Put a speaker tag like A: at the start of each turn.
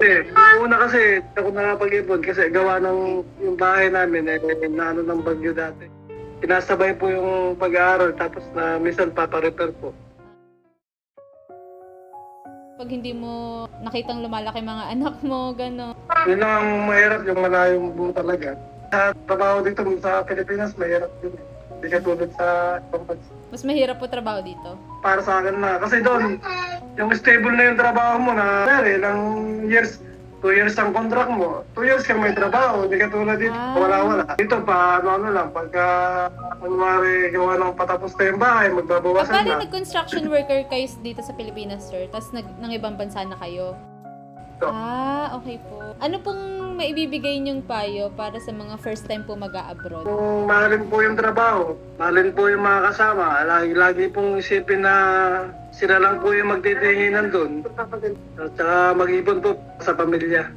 A: Eh, una kasi ako nakapag-ipon kasi gawa ng yung bahay namin eh, na ano ng bagyo dati. Pinasabay po yung pag-aaral tapos na minsan paparepair po.
B: Pag hindi mo nakitang lumalaki mga anak mo, gano'n.
A: Yun lang ang mahirap yung malayong buo talaga. Sa trabaho dito sa Pilipinas, mahirap din. eh. Hindi katulad sa ibang bansa.
B: Mas mahirap po trabaho dito.
A: Para sa akin na. Kasi doon, yung stable na yung trabaho mo na, eh, ilang years, two years ang contract mo. Two years ka may trabaho, hindi katulad dito,
B: Ah.
A: wala-wala. Dito pa, ano, ano lang, pagka, kunwari, gawa ng patapos na yung bahay, magbabawasan na.
B: nag-construction worker kayo dito sa Pilipinas, sir, tapos nag, ng ibang bansa na kayo.
A: Ito.
B: Ah, okay po. Ano pong maibibigay niyong payo para sa mga first time po mag-a-abroad?
A: Kung mahalin po yung trabaho, mahalin po yung mga kasama, lagi, lagi pong isipin na sila lang po yung magtitinginan doon. At saka mag-ipon po sa pamilya.